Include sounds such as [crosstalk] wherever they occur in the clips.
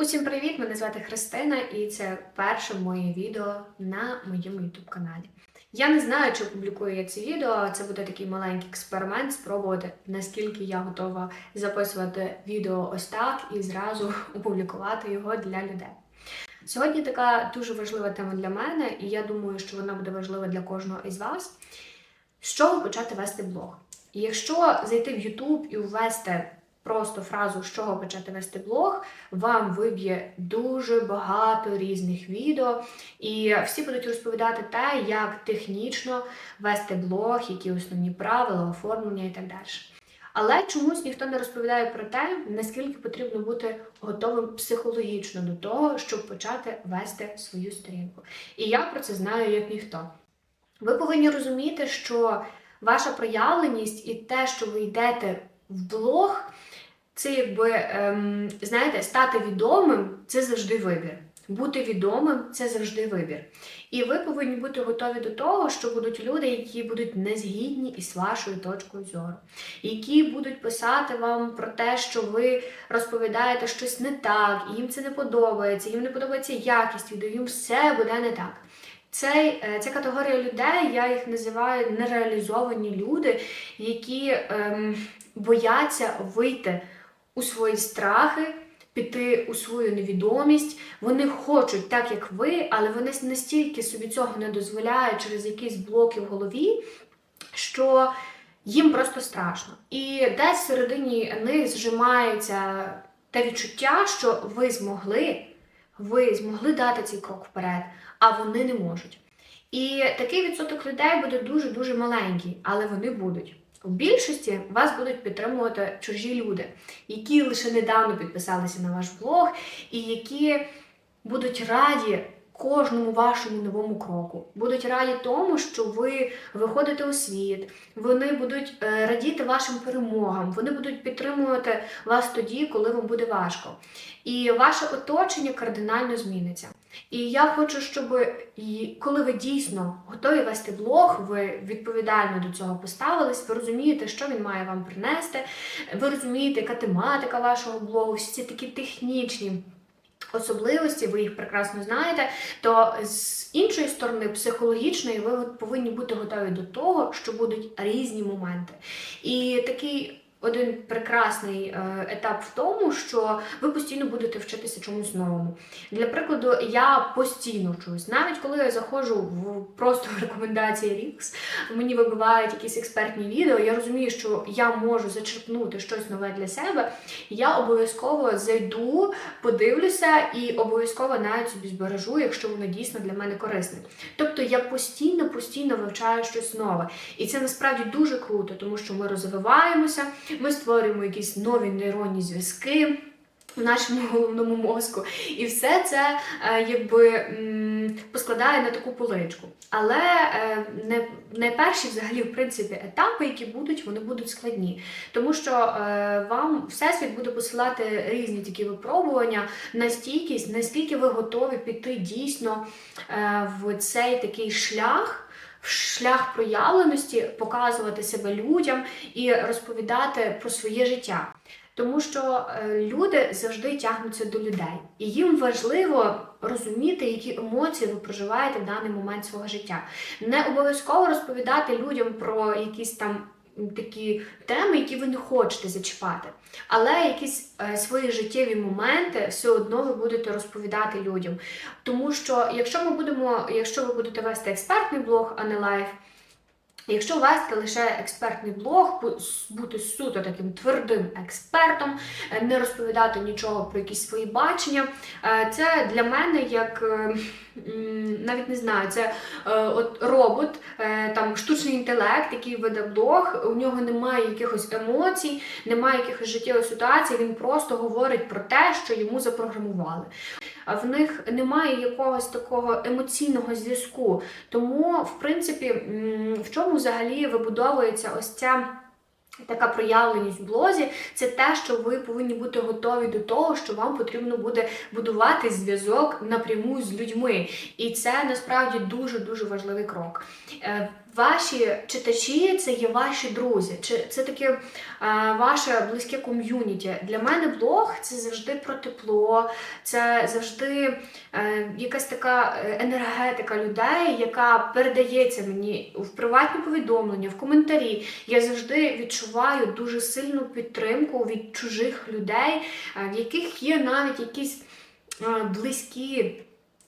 Усім привіт! Мене звати Христина, і це перше моє відео на моєму YouTube каналі. Я не знаю, чи опублікую я це відео. Це буде такий маленький експеримент, спробувати, наскільки я готова записувати відео ось так і зразу [laughs] опублікувати його для людей. Сьогодні така дуже важлива тема для мене, і я думаю, що вона буде важлива для кожного із вас. З чого почати вести блог? І якщо зайти в YouTube і ввести просто фразу з чого почати вести блог, вам виб'є дуже багато різних відео, і всі будуть розповідати те, як технічно вести блог, які основні правила, оформлення і так далі. Але чомусь ніхто не розповідає про те, наскільки потрібно бути готовим психологічно до того, щоб почати вести свою сторінку. І я про це знаю як ніхто. Ви повинні розуміти, що ваша проявленість і те, що ви йдете в блог, це якби, ем, знаєте, стати відомим це завжди вибір. Бути відомим це завжди вибір. І ви повинні бути готові до того, що будуть люди, які будуть не згідні із вашою точкою зору, які будуть писати вам про те, що ви розповідаєте щось не так, і їм це не подобається, їм не подобається якість відео, їм все буде не так. Цей, е, ця категорія людей, я їх називаю нереалізовані люди, які ем, бояться вийти у свої страхи, піти у свою невідомість. Вони хочуть так, як ви, але вони настільки собі цього не дозволяють через якісь блоки в голові, що їм просто страшно. І десь всередині них зжимається те відчуття, що ви змогли, ви змогли дати цей крок вперед, а вони не можуть. І такий відсоток людей буде дуже-дуже маленький, але вони будуть. У більшості вас будуть підтримувати чужі люди, які лише недавно підписалися на ваш блог, і які будуть раді кожному вашому новому кроку. Будуть раді тому, що ви виходите у світ, вони будуть е, радіти вашим перемогам, вони будуть підтримувати вас тоді, коли вам буде важко. І ваше оточення кардинально зміниться. І я хочу, щоб коли ви дійсно готові вести блог, ви відповідально до цього поставились, ви розумієте, що він має вам принести, ви розумієте, яка тематика вашого блогу, всі ці такі технічні. Особливості, ви їх прекрасно знаєте, то з іншої сторони, психологічної, ви повинні бути готові до того, що будуть різні моменти. І такий один прекрасний е, етап в тому, що ви постійно будете вчитися чомусь новому. Для прикладу, я постійно вчусь. Навіть коли я заходжу в просто в рекомендації Рікс, мені вибивають якісь експертні відео. Я розумію, що я можу зачерпнути щось нове для себе. Я обов'язково зайду, подивлюся і обов'язково навіть собі збережу, якщо воно дійсно для мене корисне. Тобто я постійно, постійно вивчаю щось нове. І це насправді дуже круто, тому що ми розвиваємося ми створюємо якісь нові нейронні зв'язки. В нашому головному мозку, і все це е, якби поскладає на таку поличку. Але е, не, найперші, взагалі, в принципі, етапи, які будуть, вони будуть складні. Тому що е, вам всесвіт буде посилати різні такі випробування на стійкість, наскільки ви готові піти дійсно е, в цей такий шлях шлях проявленості, показувати себе людям і розповідати про своє життя. Тому що е, люди завжди тягнуться до людей, і їм важливо розуміти, які емоції ви проживаєте в даний момент свого життя. Не обов'язково розповідати людям про якісь там такі теми, які ви не хочете зачіпати. Але якісь е, свої життєві моменти все одно ви будете розповідати людям. Тому що, якщо ми будемо, якщо ви будете вести експертний блог, а не лайф, Якщо вести лише експертний блог, бути суто таким твердим експертом, е, не розповідати нічого про якісь свої бачення, е, це для мене як е, навіть не знаю, це от робот, там штучний інтелект, який веде блог, у нього немає якихось емоцій, немає якихось життєвих ситуацій, він просто говорить про те, що йому запрограмували в них немає якогось такого емоційного зв'язку. Тому, в принципі, в чому взагалі вибудовується ось ця. Така проявленість в блозі це те, що ви повинні бути готові до того, що вам потрібно буде будувати зв'язок напряму з людьми. І це насправді дуже-дуже важливий крок. Ваші читачі це є ваші друзі, чи це таке е, ваше близьке ком'юніті. Для мене блог це завжди про тепло, це завжди е, якась така е, енергетика людей, яка передається мені в приватні повідомлення, в коментарі. Я завжди відчуваю дуже сильну підтримку від чужих людей, в яких є навіть якісь близькі.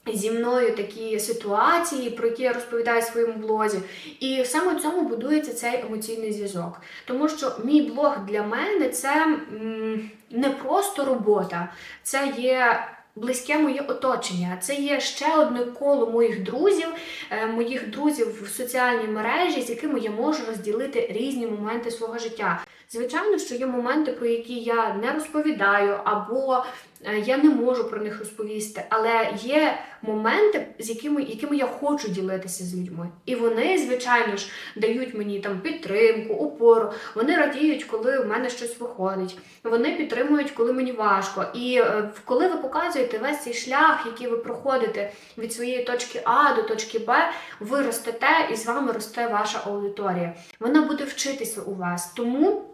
Зі мною такі ситуації, про які я розповідаю в своєму блозі, і саме цьому будується цей емоційний зв'язок. Тому що мій блог для мене це м, не просто робота, це є близьке моє оточення, це є ще одне коло моїх друзів, е, моїх друзів в соціальній мережі, з якими я можу розділити різні моменти свого життя. Звичайно, що є моменти, про які я не розповідаю, або е, я не можу про них розповісти, але є моменти, з якими, якими я хочу ділитися з людьми. І вони, звичайно ж, дають мені там підтримку, опору. Вони радіють, коли в мене щось виходить. Вони підтримують, коли мені важко. І е, коли ви показуєте весь цей шлях, який ви проходите від своєї точки А до точки Б, ви ростете і з вами росте ваша аудиторія. Вона буде вчитися у вас. Тому.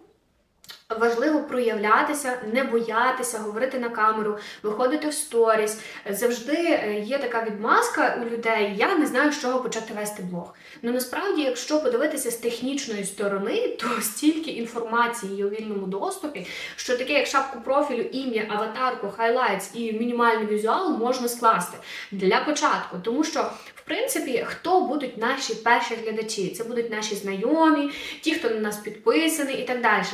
Важливо проявлятися, не боятися, говорити на камеру, виходити в сторіс. Завжди е, є така відмазка у людей. Я не знаю, з чого почати вести блог. Ну насправді, якщо подивитися з технічної сторони, то стільки інформації є у вільному доступі, що таке, як шапку профілю, ім'я, аватарку, хайлайтс і мінімальний візуал можна скласти для початку, тому що принципі хто будуть наші перші глядачі? Це будуть наші знайомі, ті, хто на нас підписаний, і так далі.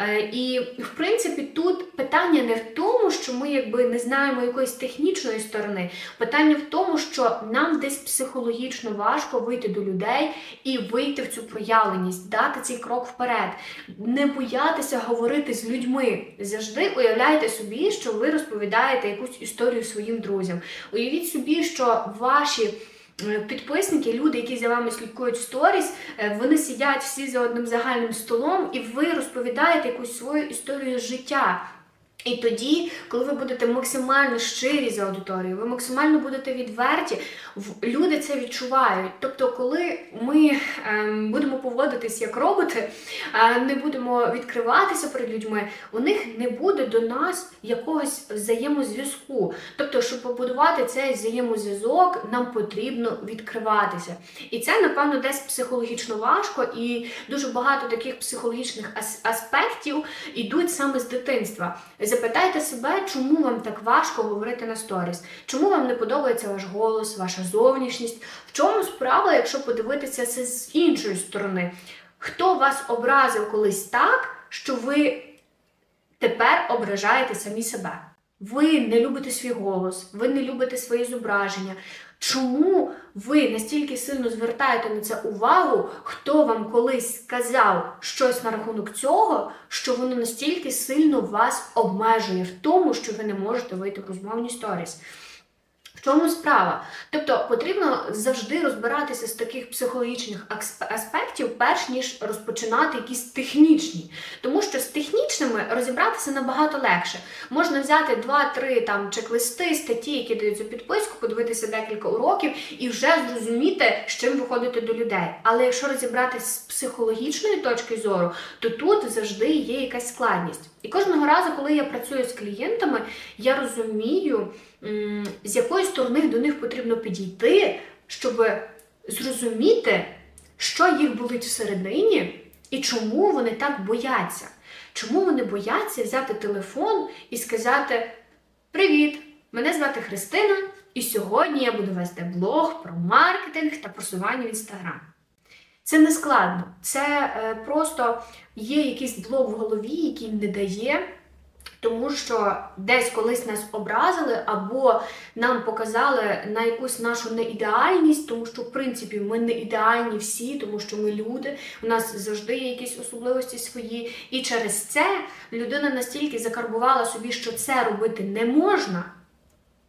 Е, І в принципі тут питання не в тому, що ми якби не знаємо якоїсь технічної сторони. Питання в тому, що нам десь психологічно важко вийти до людей і вийти в цю проявленість, дати цей крок вперед, не боятися говорити з людьми. Завжди уявляйте собі, що ви розповідаєте якусь історію своїм друзям. Уявіть собі, що ваші. Е, Підписники, люди, які за вами слідкують сторіс, е, вони сидять всі за одним загальним столом, і ви розповідаєте якусь свою історію життя. І тоді, коли ви будете максимально щирі з аудиторією, ви максимально будете відверті, люди це відчувають. Тобто, коли ми ем, будемо поводитись як роботи, е, не будемо відкриватися перед людьми, у них не буде до нас якогось взаємозв'язку. Тобто, щоб побудувати цей взаємозв'язок, нам потрібно відкриватися. І це, напевно, десь психологічно важко, і дуже багато таких психологічних ас- аспектів ідуть саме з дитинства. Запитайте себе, чому вам так важко говорити на сторіс, чому вам не подобається ваш голос, ваша зовнішність, в чому справа, якщо подивитися це з іншої сторони. Хто вас образив колись так, що ви тепер ображаєте самі себе? Ви не любите свій голос, ви не любите своє зображення. Чому ви настільки сильно звертаєте на це увагу, хто вам колись сказав щось на рахунок цього, що воно настільки сильно вас обмежує в тому, що ви не можете вийти в розмовні сторіс? В чому справа? Тобто потрібно завжди розбиратися з таких психологічних аспектів, перш ніж розпочинати якісь технічні. Тому що з технічними розібратися набагато легше. Можна взяти 2-3 там чек-листи, статті, які дають за підписку, подивитися декілька уроків і вже зрозуміти, з чим виходити до людей. Але якщо розібратися з психологічної точки зору, то тут завжди є якась складність. І кожного разу, коли я працюю з клієнтами, я розумію, з якої сторони до них потрібно підійти, щоб зрозуміти, що їх болить всередині і чому вони так бояться. Чому вони бояться взяти телефон і сказати: Привіт! Мене звати Христина, і сьогодні я буду вести блог про маркетинг та просування в інстаграм. Це не складно, це е, просто є якийсь блок в голові, який не дає, тому що десь колись нас образили, або нам показали на якусь нашу неідеальність, тому що в принципі ми не ідеальні всі, тому що ми люди, у нас завжди є якісь особливості свої. І через це людина настільки закарбувала собі, що це робити не можна.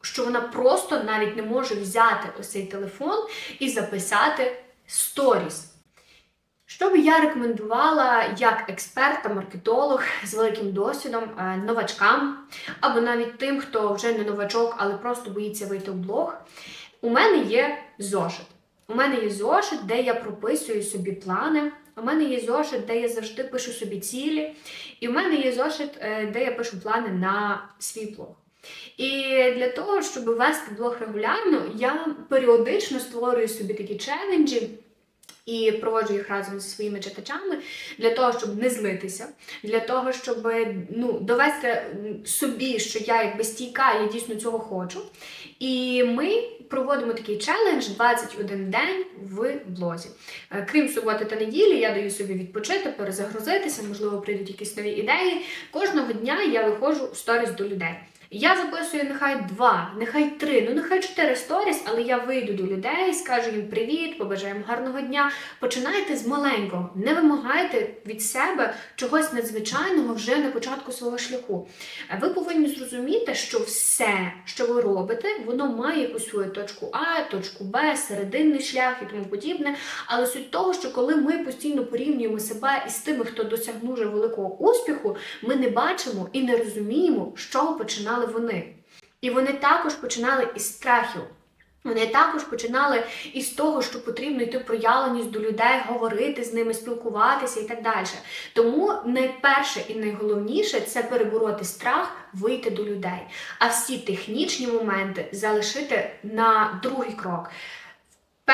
Що вона просто навіть не може взяти ось цей телефон і записати сторіс. Що би я рекомендувала як експерт та маркетолог з великим досвідом е, новачкам, або навіть тим, хто вже не новачок, але просто боїться вийти в блог, у мене є зошит. У мене є зошит, де я прописую собі плани. У мене є зошит, де я завжди пишу собі цілі. І у мене є зошит, е, де я пишу плани на свій блог. І для того, щоб вести блог регулярно, я періодично створюю собі такі челенджі. І проводжу їх разом зі своїми читачами для того, щоб не злитися, для того, щоб ну, довести собі, що я якби стійка, я дійсно цього хочу. І ми проводимо такий челендж 21 день в блозі. Е, Крім суботи та неділі, я даю собі відпочити, перезагрузитися, можливо, прийдуть якісь нові ідеї. Кожного дня я виходжу в сторіс до людей. Я записую нехай два, нехай три, ну нехай чотири сторіс, але я вийду до людей, скажу їм привіт, побажаю їм гарного дня. Починайте з маленького, не вимагайте від себе чогось надзвичайного вже на початку свого шляху. Ви повинні зрозуміти, що все, що ви робите, воно має якусь свою точку А, точку Б, серединний шлях і тому подібне. Але суть того, що коли ми постійно порівнюємо себе із тими, хто досягнув вже великого успіху, ми не бачимо і не розуміємо, з чого починали вони. І вони також починали із страхів. Вони також починали із того, що потрібно йти проявленість до людей, говорити з ними, спілкуватися і так далі. Тому найперше і найголовніше це перебороти страх, вийти до людей. А всі технічні моменти залишити на другий крок.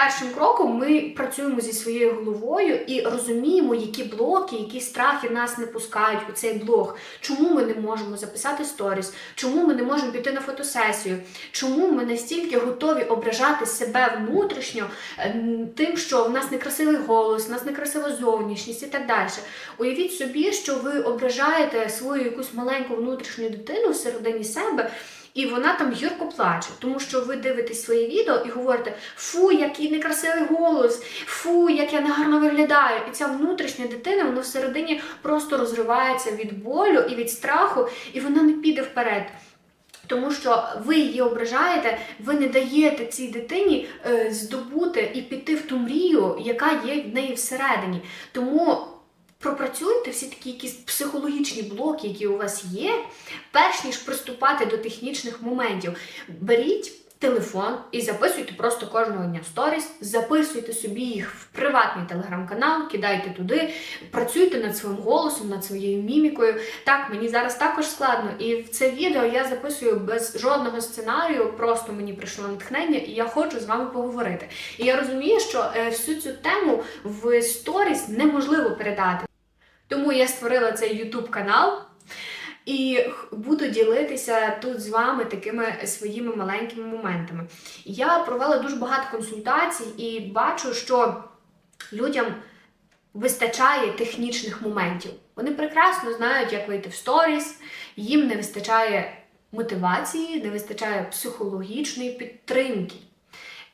Першим кроком ми працюємо зі своєю головою і розуміємо, які блоки, які страхи нас не пускають у цей блог. Чому ми не можемо записати сторіс, чому ми не можемо піти на фотосесію, чому ми настільки готові ображати себе внутрішньо ем, тим, що в нас некрасивий голос, в нас некрасива зовнішність і так далі. Уявіть собі, що ви ображаєте свою якусь маленьку внутрішню дитину всередині себе. І вона там гірко плаче, тому що ви дивитесь своє відео і говорите: фу, який некрасивий голос, фу, як я негарно виглядаю. І ця внутрішня дитина, вона всередині просто розривається від болю і від страху, і вона не піде вперед. Тому що ви її ображаєте, ви не даєте цій дитині е, здобути і піти в ту мрію, яка є в неї всередині. Тому пропрацюйте всі такі якісь психологічні блоки, які у вас є, перш ніж приступати до технічних моментів. Беріть. Телефон і записуйте просто кожного дня сторіс, записуйте собі їх в приватний телеграм-канал, кидайте туди, працюйте над своїм голосом, над своєю мімікою. Так, мені зараз також складно, і в це відео я записую без жодного сценарію, просто мені прийшло натхнення, і я хочу з вами поговорити. І я розумію, що е, всю цю тему в сторіс неможливо передати. Тому я створила цей YouTube канал. І буду ділитися тут з вами такими своїми маленькими моментами. Я провела дуже багато консультацій і бачу, що людям вистачає технічних моментів. Вони прекрасно знають, як вийти в сторіс, їм не вистачає мотивації, не вистачає психологічної підтримки.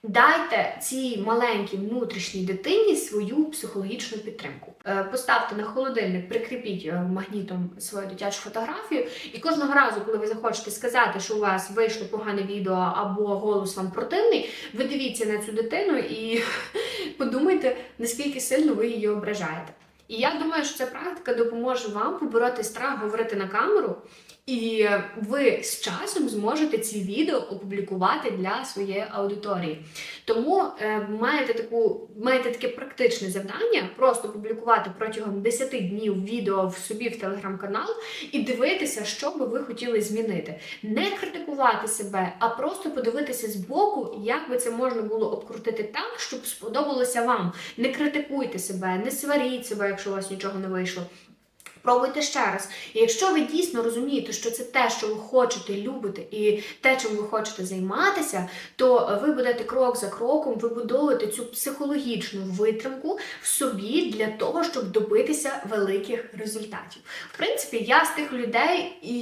Дайте цій маленькій внутрішній дитині свою психологічну підтримку. Е, Поставте на холодильник, прикріпіть е, магнітом свою дитячу фотографію, і кожного разу, коли ви захочете сказати, що у вас вийшло погане відео або голос вам противний, ви дивіться на цю дитину і [laughs] подумайте, наскільки сильно ви її ображаєте. І я думаю, що ця практика допоможе вам побороти страх говорити на камеру, і ви з часом зможете ці відео опублікувати для своєї аудиторії. Тому е, маєте таку маєте таке практичне завдання просто публікувати протягом 10 днів відео в собі в телеграм-канал і дивитися, що би ви хотіли змінити. Не критикувати себе, а просто подивитися з боку, як би це можна було обкрутити так, щоб сподобалося вам. Не критикуйте себе, не сваріть себе, якщо у вас нічого не вийшло. Пробуйте ще раз. І якщо ви дійсно розумієте, що це те, що ви хочете, любите, і те, чим ви хочете займатися, то ви будете крок за кроком вибудовувати цю психологічну витримку в собі для того, щоб добитися великих результатів. В принципі, я з тих людей, і,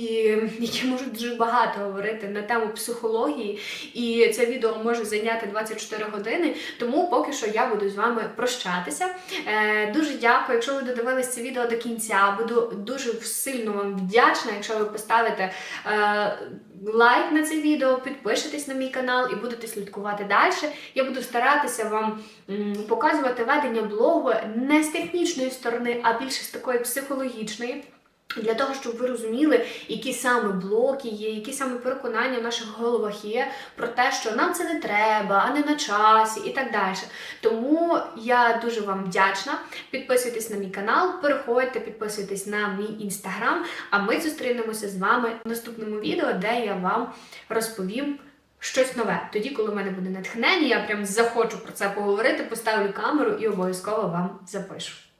які можуть дуже багато говорити на тему психології, і це відео може зайняти 24 години. Тому поки що я буду з вами прощатися. Е, дуже дякую, якщо ви додивились це відео до кінця. Дуже сильно вам вдячна, якщо ви поставите е, лайк на це відео, підпишетесь на мій канал і будете слідкувати далі. Я буду старатися вам м, показувати ведення блогу не з технічної сторони, а більше з такої психологічної. Для того, щоб ви розуміли, які саме блоки є, які саме переконання в наших головах є про те, що нам це не треба, а не на часі і так далі. Тому я дуже вам вдячна. Підписуйтесь на мій канал, переходьте, підписуйтесь на мій інстаграм. А ми зустрінемося з вами в наступному відео, де я вам розповім. Щось нове. Тоді, коли в мене буде натхнення, я прям захочу про це поговорити, поставлю камеру і обов'язково вам запишу.